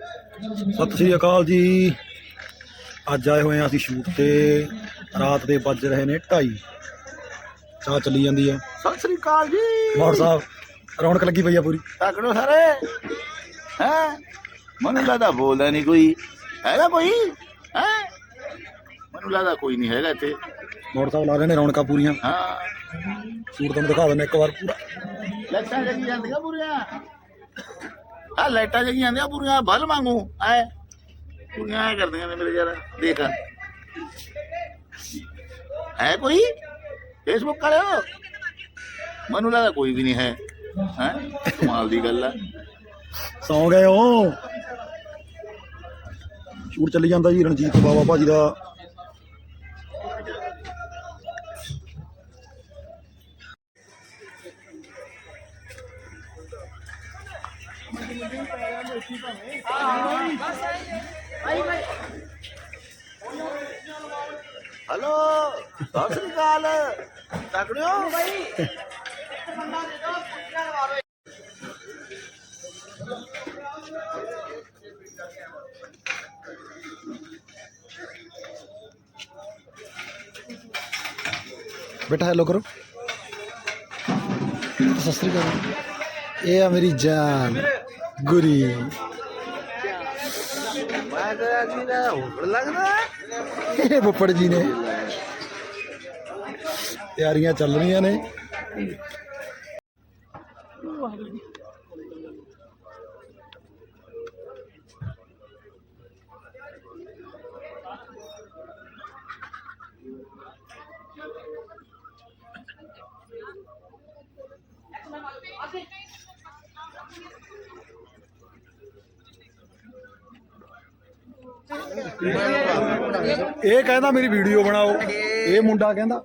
ਸਤਿ ਸ੍ਰੀ ਅਕਾਲ ਜੀ। ਅੱਜ ਆਏ ਹੋਏ ਆ ਅਸੀਂ ਸ਼ੂਟ ਤੇ। ਰਾਤ ਦੇ ਵੱਜ ਰਹੇ ਨੇ 2:30 ਚਾਹ ਚੱਲੀ ਜਾਂਦੀ ਆ। ਸਤਿ ਸ੍ਰੀ ਅਕਾਲ ਜੀ। ਮੌੜ ਸਾਹਿਬ ਰੌਣਕ ਲੱਗੀ ਪਈ ਆ ਪੂਰੀ। ਤਕੜੋ ਸਾਰੇ। ਹੈ? ਮੈਨੂੰ ਲੱਗਦਾ ਬੋਲਦਾ ਨਹੀਂ ਕੋਈ। ਹੈਗਾ ਕੋਈ? ਹੈ? ਮੈਨੂੰ ਲੱਗਦਾ ਕੋਈ ਨਹੀਂ ਹੈਗਾ ਇੱਥੇ। ਮੌੜ ਸਾਹਿਬ ਲਾ ਰਹੇ ਨੇ ਰੌਣਕਾਂ ਪੂਰੀਆਂ। ਹਾਂ। ਸ਼ੂਟ ਤੁਹਾਨੂੰ ਦਿਖਾ ਦਿੰਦੇ ਇੱਕ ਵਾਰ ਪੂਰਾ। ਲਾਈਟਾਂ ਜਗੀ ਜਾਂਦੀਆਂ ਪੂਰੀਆਂ। ਆ ਲਾਈਟਾਂ ਜਗੀ ਜਾਂਦੀਆਂ ਪੂਰੀਆਂ, ਬਲ ਵਾਂਗੂ, ਐ। ਪੂਰੀਆਂ ਐ ਕਰਦੀਆਂ ਨੇ ਮੇਰੇ ਯਾਰ, ਦੇਖ। ਹੈ ਕੋਈ? ਫੇਸਬੁੱਕ ਵਾਲਿਓ? ਮੈਨੂੰ ਲੱਗਦਾ ਕੋਈ ਵੀ ਨਹੀਂ ਹੈ। ਹੈ? ਕਮਾਲ ਦੀ ਗੱਲ ਆ। ਸੌ ਗਏ ਹੋ। ਸ਼ੂਟ ਚੱਲੀ ਜਾਂਦਾ ਜੀ ਰਣਜੀਤ ਬਾਵਾ ਭਾਜੀ ਦਾ। ਹਲੋ ਸਤਿ ਸ੍ਰੀ ਅਕਾਲ ਤਕੜਿਓ ਬਾਈ ਬੇਟਾ ਹੈਲੋ ਕਰੋ ਸਤਿ ਸ੍ਰੀ ਅਕਾਲ ਇਹ ਆ ਮੇਰੀ ਜਾਨ ਗੁਰੀ। ਮੈਂ ਜੀ ਨਾ ਹੁਣ ਲੱਗਦਾ ਇਹ ਬੱਪੜ ਜੀ ਨੇ। ਤਿਆਰੀਆਂ ਚੱਲ ਰਹੀਆਂ ਨੇ। ਇਹ ਕਹਿੰਦਾ ਮੇਰੀ ਵੀਡੀਓ ਬਣਾਓ ਇਹ ਮੁੰਡਾ ਕਹਿੰਦਾ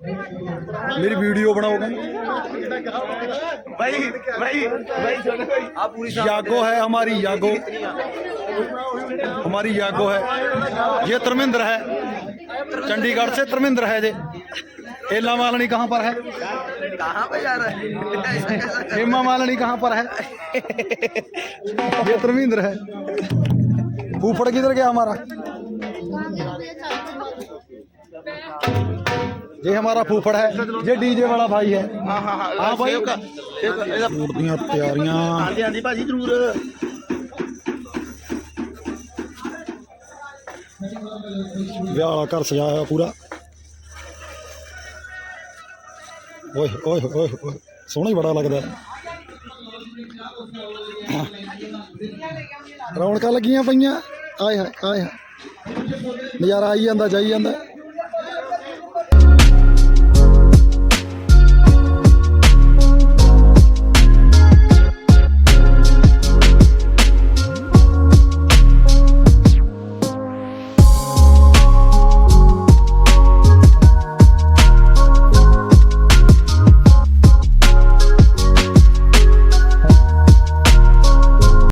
ਮੇਰੀ ਵੀਡੀਓ ਬਣਾਓ ਕਹਿੰਦਾ ਭਾਈ ਭਾਈ ਭਾਈ ਸੁਣ ਭਾਈ ਆ ਪੂਰੀ यागो है हमारी यागो हमारी यागो है ये धर्मेंद्र है चंडीगढ़ से धर्मेंद्र है जे हेला मालनी कहाँ पर है कहां पे जा रहा है हेमा मालनी कहाँ पर है ये धर्मेंद्र है फूफड़ किधर गया हमारा ये हमारा फूफड़ है ये डीजे वाला भाई है ਹਾਂ ਹਾਂ ਹਾਂ ਹਾਂ ਭਾਈ। ਸੇਵ ਕਰ ਸੇਵ ਕਰ ਇਹਦਾ ਸ਼ੂਟ ਦੀਆਂ ਤਿਆਰੀਆਂ ਹਾਂਜੀ ਹਾਂਜੀ ਭਾਜੀ ਜ਼ਰੂਰ ਵਿਆਹ ਵਾਲਾ ਘਰ ਸਜਾਇਆ ਹੋਇਆ ਪੂਰਾ ਓਏ ਓਏ ਓਏ ਓਏ ਸੋਹਣਾ ਹੀ ਬੜਾ ਲੱਗਦਾ ਰੌਣਕਾਂ ਲੱਗੀਆਂ ਪਈਆਂ ਆਏ ਹਾਏ ਆਏ ਹਾਏ ਨਜ਼ਾਰਾ ਆਈ ਜਾਂਦਾ ਜਾਈ ਜਾਂਦਾ।